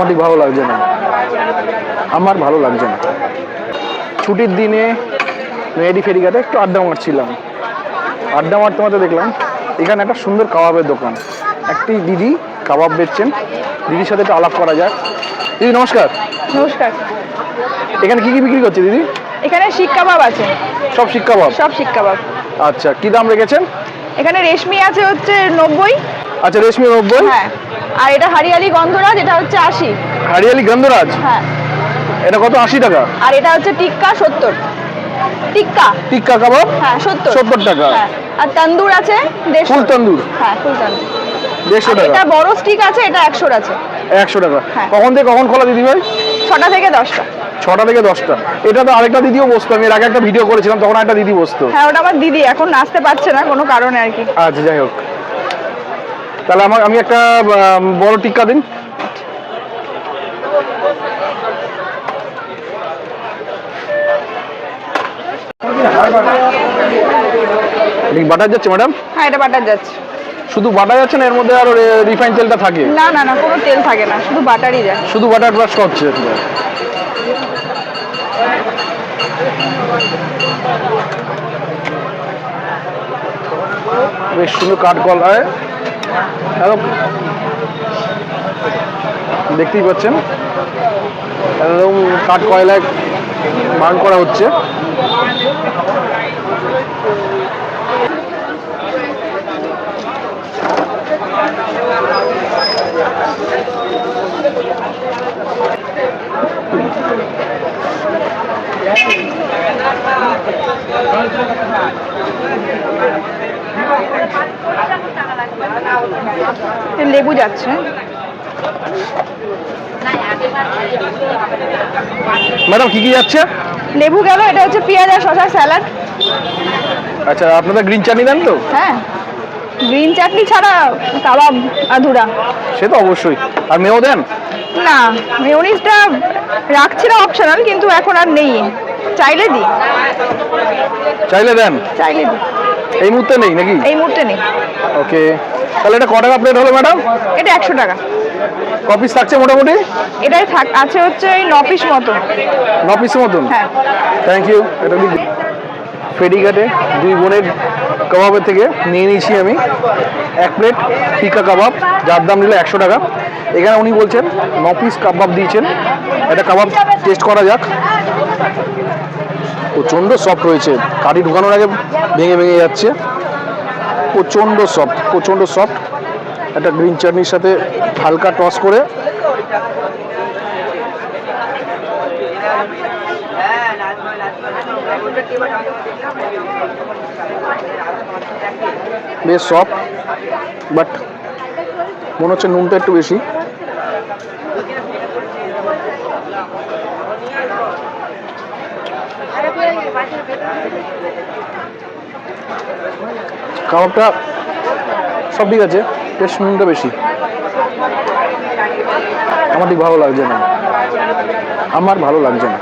আমার ঠিক ভালো লাগছে না। আমার ভালো লাগছে না। ছুটির দিনে মেয়েডি ফেরিঘাটে একটু আড্ডা মারছিলাম। আড্ডা মারতে মারতে দেখলাম এখানে একটা সুন্দর কাবাবের দোকান। একটি দিদি কাবাব বেচছেন। দিদির সাথে একটু আলাপ করা যাক। দিদি নমস্কার। নমস্কার। এখানে কি কি বিক্রি করছে দিদি? এখানে শিক কাবাব আছে। সব শিক কাবাব? সব শিক কাবাব। আচ্ছা কি দাম রেখেছেন? এখানে রেশমি আছে হচ্ছে নব্বই। আচ্ছা রেশমি নব্বই হ্যাঁ। আর এটা হারিয়ালি গন্ধরাজ এটা হচ্ছে আশি। হারিয়ালি গন্ধরাজ? হ্যাঁ। এটা কত? আশি টাকা? আর এটা হচ্ছে টিক্কা সত্তর। টিক্কা। টিক্কা কাবাব? হ্যাঁ সত্তর। 70 টাকা। হ্যাঁ। আর তন্দুর আছে ফুল তন্দুর? হ্যাঁ ফুল তন্দুর। দেড়শো টাকা। এটা বড় স্টিক আছে এটা একশোর আছে। একশো টাকা। হ্যাঁ। কখন থেকে কখন খোলা দিদি ভাই? ছটা থেকে দশটা। ছটা থেকে দশটা। এটা তো আরেকটা দিদিও বসতো আমি এর আগে একটা ভিডিও করেছিলাম তখন একটা দিদি বসতো। হ্যাঁ ওটা আমার দিদি এখন আসতে পারছে না কোনো কারণে আর কি। আচ্ছা যাই হোক। তাহলে আমার আমি একটা বড় টিক্কা দিন। বাটার যাচ্ছে ম্যাডাম? হ্যাঁ এটা বাটার যাচ্ছে। শুধু বাটার যাচ্ছে না এর মধ্যে আরও রিফাইন তেলটা থাকে? না না না কোনো তেল থাকে না শুধু বাটারই যায় শুধু বাটার ব্রাশ করছে। বেশ সুন্দর কাঠ কলায় একদম দেখতেই পাচ্ছেন। একদম কাঠ কয়লায় বার্ন করা হচ্ছে। লেবু যাচ্ছে। ম্যাডাম কি কি যাচ্ছে? লেবু গেল এটা হচ্ছে পেঁয়াজ আর শশার স্যালাড। আচ্ছা আপনাদের গ্রিন চাটনি দেন তো? হ্যাঁ। গ্রিন চাটনি ছাড়া কাবাব আধুরা। সে তো অবশ্যই। আর মেয়েও দেন? না মেয়নিজটা রাখছিলাম অপশনাল কিন্তু এখন আর নেই। চাইলে দিই। চাইলে দেন? চাইলে দিই। এই মুহূর্তে নেই নাকি? এই মুহূর্তে নেই। ওকে। তাহলে এটা ক টাকা প্লেট হলো ম্যাডাম এটা একশো টাকা। কপিস থাকছে মোটামুটি? এটাই থাক আছে হচ্ছে ওই ন পিস মতন। ন পিস মতন? হ্যাঁ। থ্যাংক ইউ এটা ফেরিঘাটে দুই বোনের কাবাবের থেকে নিয়ে নিয়েছি আমি এক প্লেট টিকা কাবাব, যার দাম নিল একশো টাকা। এখানে উনি বলছেন, ন পিস কাবাব দিয়েছেন। একটা কাবাব টেস্ট করা যাক। প্রচণ্ড সফট রয়েছে। কাঠি ঢুকানোর আগে ভেঙে ভেঙে যাচ্ছে। প্রচণ্ড সফট প্রচণ্ড সফট একটা গ্রিন চাটনির সাথে হালকা টস করে বেশ সফট বাট মনে হচ্ছে নুনটা একটু বেশি। কাবাবটা সব ঠিক আছে, বেশ নুনটা বেশি। আমার ঠিক ভালো লাগছে না। আমার ভালো লাগছে না।